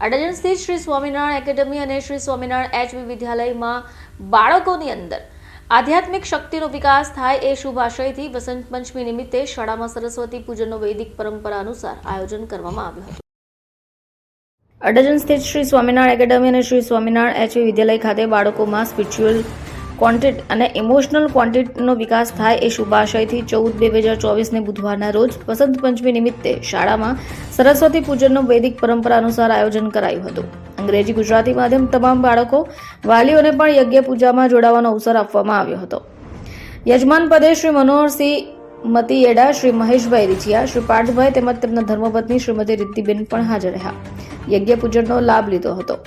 અડાજણ સ્થિત શ્રી સ્વામિનારાયણ એકેડમી અને શ્રી સ્વામિનારાયણ એચવી વિદ્યાલયમાં બાળકોની અંદર આધ્યાત્મિક શક્તિનો વિકાસ થાય એ શુભ આશયથી વસંત પંચમી નિમિત્તે શાળામાં સરસ્વતી પૂજનનો વૈદિક પરંપરા અનુસાર આયોજન કરવામાં આવ્યું હતું. અડાજણ સ્થિત શ્રી સ્વામિનારાયણ એકેડમી અને શ્રી સ્વામિનારાયણ એચવી વિદ્યાલય ખાતે બાળકોમાં સ્પિરિચ્યુઅલ કોન્ટેન્ટ અને ઇમોશનલ કોન્ટેન્ટનો વિકાસ થાય એ શુભાશયથી ચૌદ બે હજાર ચોવીસને બુધવારના રોજ વસંત પંચમી નિમિત્તે શાળામાં સરસ્વતી પૂજનનો વૈદિક પરંપરા અનુસાર આયોજન કરાયું હતું. અંગ્રેજી ગુજરાતી માધ્યમ તમામ બાળકો, વાલીઓને પણ યજ્ઞ પૂજામાં જોડાવાનો અવસર આપવામાં આવ્યો હતો. યજમાન પદે શ્રી મનોહરસિંહ મતીયેડા, શ્રી મહેશભાઈ રીચિયા શ્રી પાર્થભાઈ તેમજ તેમના ધર્મપત્ની શ્રીમતી રિદ્ધિબેન પણ હાજર રહ્યા. યજ્ઞ પૂજનનો લાભ લીધો હતો.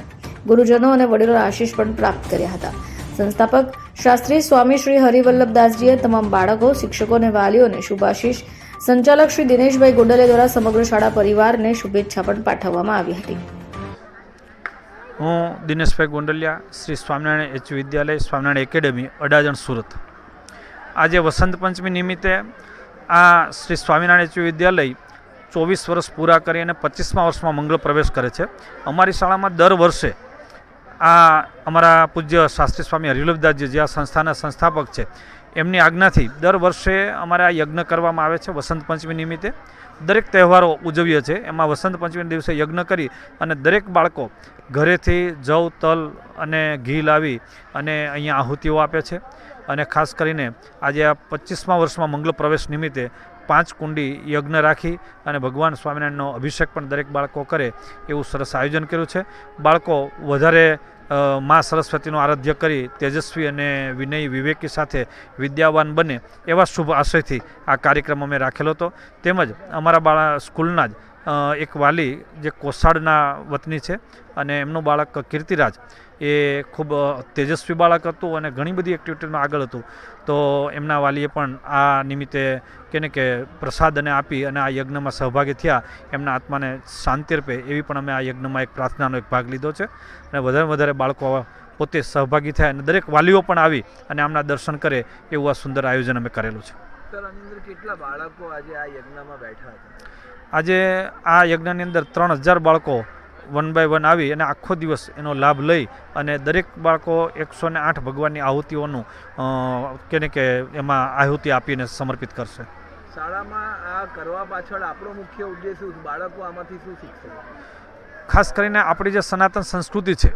ગુરુજનો અને વડીલોના આશીષ પણ પ્રાપ્ત કર્યા હતા. સંસ્થાપક શાસ્ત્રી સ્વામી શ્રી હરિવલ્લભદાસજીએ તમામ બાળકો, શિક્ષકો અને વાલીઓને શુભાશીષ. સંચાલક શ્રી દિનેશભાઈ ગોંડલે દ્વારા સમગ્ર શાળા પરિવારને શુભેચ્છા પણ પાઠવવામાં આવી હતી. હું દિનેશભાઈ ગોંડલિયા, શ્રી સ્વામિનારાયણ એચ વિદ્યાલય, સ્વામિનારાયણ એકેડેમી, અડાજણ, સુરત. આજે વસંત પંચમી નિમિત્તે આ શ્રી સ્વામિનારાયણ એચ વિદ્યાલય ચોવીસ વર્ષ પૂરા કરી અને પચીસમા વર્ષમાં મંગળ પ્રવેશ કરે છે. અમારી શાળામાં દર વર્ષે આ અમારા પૂજ્ય શાસ્ત્રી સ્વામી હરિવલ્લભદાસજી જે આ સંસ્થાના સંસ્થાપક છે, એમની આજ્ઞાથી દર વર્ષે અમારે આ યજ્ઞ કરવામાં આવે છે વસંત પંચમી નિમિત્તે. દરેક તહેવારો ઉજવીએ છીએ, એમાં વસંત પંચમીના દિવસે યજ્ઞ કરી અને દરેક બાળકો ઘરેથી જવ, તલ અને ઘી લાવી અને અહીંયા આહુતિઓ આપે છે. અને ખાસ કરીને આજે આ પચીસમા વર્ષમાં મંગલ પ્રવેશ નિમિત્તે પાંચ કુંડી યજ્ઞ રાખી અને ભગવાન સ્વામિનારાયણનો અભિષેક પણ દરેક બાળકો કરે એવું સરસ આયોજન કર્યું છે. બાળકો વધારે મા સરસ્વતીનું આરાધ્ય કરી તેજસ્વી અને વિનય વિવેકી સાથે વિદ્યાવાન બને એવા શુભ આશયથી આ કાર્યક્રમ અમે રાખેલો હતો. તેમજ અમારા બાળા સ્કૂલના જ એક વાલી જે કોસાડના વતની છે અને એમનું બાળક કીર્તિરાજ, એ ખૂબ તેજસ્વી બાળક હતું અને ઘણી બધી એક્ટિવિટીમાં આગળ હતું. તો એમના વાલીએ પણ આ નિમિત્તે કે પ્રસાદ અને આપી અને આ યજ્ઞમાં સહભાગી થયા. એમના આત્માને શાંતિ રૂપે એવી પણ અમે આ યજ્ઞમાં એક પ્રાર્થનાનો એક ભાગ લીધો છે. અને વધારે વધારે બાળકો પોતે સહભાગી થયા અને દરેક વાલીઓ પણ આવી અને આમના દર્શન કરે એવું આ સુંદર આયોજન અમે કરેલું છે. કેટલા બાળકો આજે આ યજ્ઞમાં બેઠા હતા? આજે આ યજ્ઞની અંદર ત્રણ હજાર બાળકો વન બાય વન આવી અને આખો દિવસ એનો લાભ લઈ અને દરેક બાળકો એકસો ને આઠ ભગવાનની આહુતિઓનું કેને કે એમાં આહુતિ આપીને સમર્પિત કરશે. શાળામાં આ કરવા પાછળ આપણો મુખ્ય ઉદ્દેશ બાળકો આમાંથી શું શીખશે? ખાસ કરીને આપણી જે સનાતન સંસ્કૃતિ છે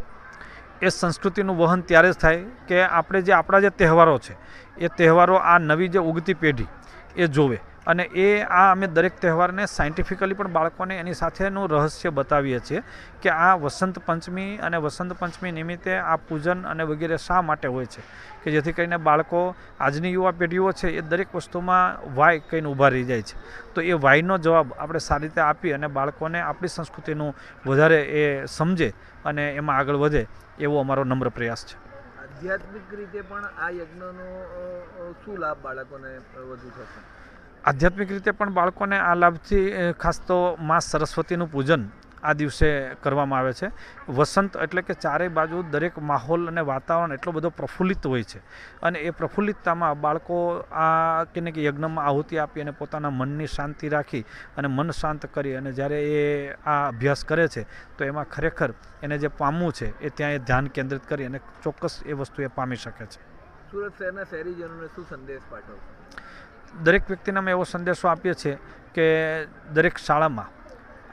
એ સંસ્કૃતિનું વહન ત્યારે જ થાય કે આપણે જે આપણા જે તહેવારો છે એ તહેવારો આ નવી જે ઉગતી પેઢી એ જોવે. અને એ આ અમે દરેક તહેવારને સાયન્ટિફિકલી પણ બાળકોને એની સાથેનું રહસ્ય બતાવીએ છીએ કે આ વસંત પંચમી અને વસંત પંચમી નિમિત્તે આ પૂજન અને વગેરે શા માટે હોય છે? કે જેથી કરીને બાળકો આજની યુવા પેઢીઓ છે એ દરેક વસ્તુમાં વાય કહીને ઊભા રહી જાય છે. તો એ વાયનો જવાબ આપણે સારી રીતે આપી અને બાળકોને આપણી સંસ્કૃતિનું વધારે એ સમજે અને એમાં આગળ વધે એવો અમારો નમ્ર પ્રયાસ છે. આધ્યાત્મિક રીતે પણ આ યજ્ઞનો શું લાભ બાળકોને વધુ થશે? આધ્યાત્મિક રીતે પણ બાળકોને આ લાભથી ખાસ તો મા સરસ્વતીનું પૂજન આ દિવસે કરવામાં આવે છે. વસંત એટલે કે ચારેય બાજુ દરેક માહોલ અને વાતાવરણ એટલો બધો પ્રફુલ્લિત હોય છે. અને એ પ્રફુલ્લિતતામાં બાળકો આ કે કે યજ્ઞમાં આહુતિ આપી અને પોતાના મનની શાંતિ રાખી અને મન શાંત કરી અને જ્યારે એ આ અભ્યાસ કરે છે, તો એમાં ખરેખર એને જે પામવું છે, એ ત્યાં એ ધ્યાન કેન્દ્રિત કરી અને ચોક્કસ એ વસ્તુ એ પામી શકે છે. સુરત શહેરના શહેરીજનોને શું સંદેશ પાઠવશો દરેક વ્યક્તિને અમે એવો સંદેશો આપીએ છીએ કે દરેક શાળામાં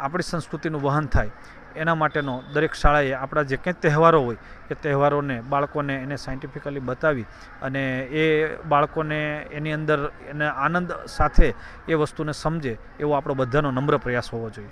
આપણી સંસ્કૃતિનું વહન થાય. એના માટેનો દરેક શાળાએ આપણા જે કંઈ તહેવારો હોય, એ તહેવારોને બાળકોને એને સાયન્ટિફિકલી બતાવી અને એ બાળકોને એની અંદર એને આનંદ સાથે એ વસ્તુને સમજે એવો આપણો બધાનો નમ્ર પ્રયાસ હોવો જોઈએ.